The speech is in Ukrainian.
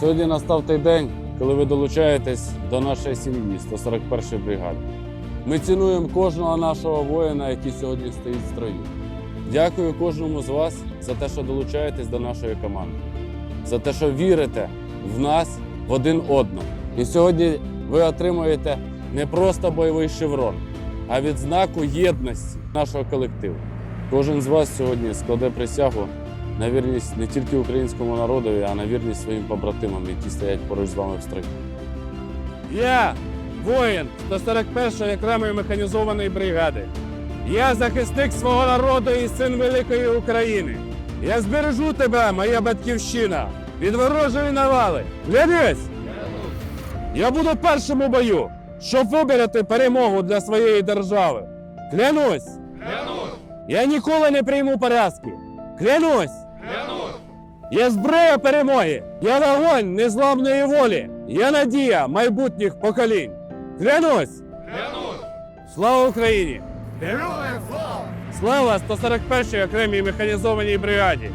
Сьогодні настав той день, коли ви долучаєтесь до нашої сім'ї 141-ї бригади. Ми цінуємо кожного нашого воїна, який сьогодні стоїть в строю. Дякую кожному з вас за те, що долучаєтесь до нашої команди, за те, що вірите в нас, в один одного. І сьогодні ви отримуєте не просто бойовий шеврон, а відзнаку єдності нашого колективу. Кожен з вас сьогодні складе присягу на вірність не тільки українському народові, а на вірність своїм побратимам, які стоять поруч з вами в строї. Я воїн 141-ї окремої механізованої бригади. Я захисник свого народу і син великої України. Я збережу тебе, моя батьківщина, від ворожої навали. Глянись! Я буду першим у бою, щоб вибороти перемогу для своєї держави. Клянусь! Клянусь! Я ніколи не прийму поразки. Клянусь! Клянусь! Я зброя перемоги! Я вогонь незламної волі! Я надія майбутніх поколінь! Клянусь! Клянусь! Слава Україні! Героям слава! Слава 141-й окремій механізованій бригаді!